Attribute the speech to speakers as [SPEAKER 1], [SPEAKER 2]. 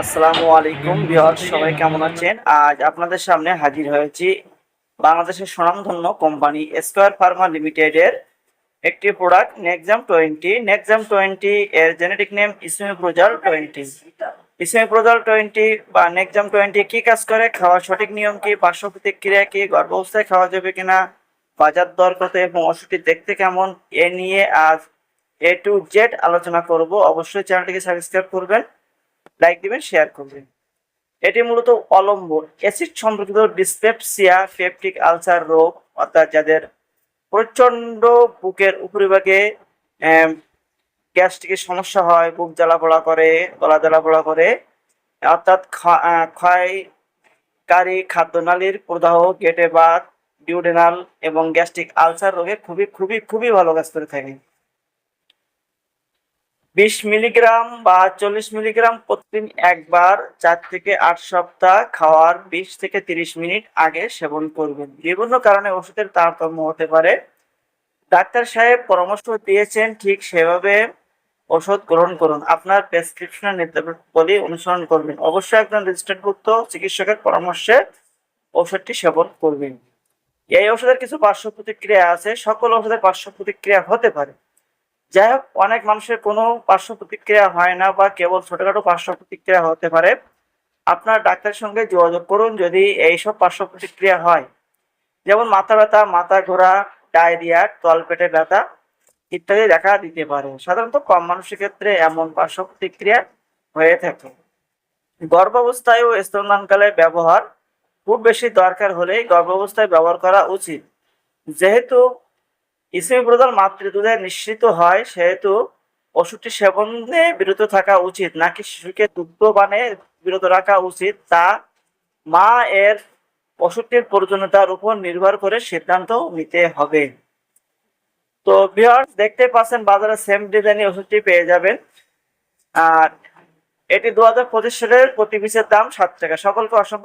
[SPEAKER 1] আসসালামু আলাইকুম বিহার সবাই কেমন আছেন? আজ আপনাদের সামনে হাজির হয়েছি বাংলাদেশের স্বনামধন্য কোম্পানি স্কোয়ার ফার্মা লিমিটেডের একটি product Nexum twenty Nexum twenty এর generic name esomeprazole twenty esomeprazole twenty বা নেক্সাম টোয়েন্টি কি কাজ করে? খাওয়ার সঠিক নিয়ম কি? পার্শ্ব প্রতিক্রিয়া কি? গর্ভাবস্থায় খাওয়া যাবে কিনা? বাজার দর কত এবং ওষুধটি দেখতে কেমন? এ নিয়ে আজ এ টু জেড আলোচনা করব। অবশ্যই চ্যানেলটিকে সাবস্ক্রাইব করবেন। লাইক দিবেন শেয়ার করবেন। এটি মূলত অলম্ব অ্যাসিড সম্পর্কিত ডিসপেপসিয়া পেপটিক আলসার রোগ, অর্থাৎ যাদের প্রচণ্ড বুকের উপরিভাগে গ্যাস্ট্রিকের সমস্যা হয়, বুক জ্বালা পোড়া করে, গলা জ্বালা পোড়া করে, অর্থাৎ ক্ষয়কারী খাদ্যনালীর প্রদাহ, গেটে বাত ডিউডেনাল এবং গ্যাস্ট্রিক আলসার রোগে খুবই খুবই খুবই ভালো কাজ করে থাকে। বিশ মিলিগ্রাম বা চল্লিশ মিলিগ্রাম প্রতিদিন একবার চার থেকে আট সপ্তাহ খাওয়ার বিশ থেকে তিরিশ মিনিট আগে সেবন করবেন। বিভিন্ন কারণে ওষুধের তারতম্য হতে পারে। ডাক্তার সাহেব পরামর্শ দিয়েছেন, ঠিক সেভাবে ওষুধ গ্রহণ করুন। আপনার প্রেসক্রিপশনের নির্দেশাবলী অনুসরণ করবেন। অবশ্যই একজন রেজিস্টার্ডভুক্ত চিকিৎসকের পরামর্শে ওষুধটি সেবন করবেন। এই ওষুধের কিছু পার্শ্ব প্রতিক্রিয়া আছে। সকল ওষুধের পার্শ্ব প্রতিক্রিয়া হতে পারে। যাই হোক, অনেক মানুষের কোনো পার্শ্ব প্রতিক্রিয়া হয় না বা কেবল ছোটখাটো পার্শ্ব প্রতিক্রিয়া হতে পারে। আপনার ডাক্তারের সঙ্গে যোগাযোগ করুন যদি এইসব পার্শ্ব প্রতিক্রিয়া হয়। যেমন মাথা ব্যথা, মাথা ঘোরা, ডায়রিয়া তলপেটে ব্যথা ইত্যাদি দেখা দিতে পারে। সাধারণত কম মানুষের ক্ষেত্রে এমন পার্শ্ব প্রতিক্রিয়া হয়ে থাকে। গর্ভাবস্থায় ও স্তন্যদানকালে ব্যবহার খুব বেশি দরকার হলে গর্ভাবস্থায় ব্যবহার করা উচিত। যেহেতু ইসমি প্রদান মাতৃদুধে নিশ্চিত হয়, সেহেতু ওষুধটি সেবনে বিরত থাকা উচিত, নাকি শিশুকে দুগ্ধবানে বিরত রাখা উচিত, তা মা এর ওষুধটির প্রয়োজনীয়তার উপর নির্ভর করে সিদ্ধান্ত নিতে হবে। তো ভিউয়ার্স দেখতে পাচ্ছেন বাজারে সেম ডিজাইনের ওষুধটি পেয়ে যাবেন। আর এটি দু হাজার পঁচিশ সালের প্রতি পিসের দাম সাত টাকা। সকলকে অসংখ্য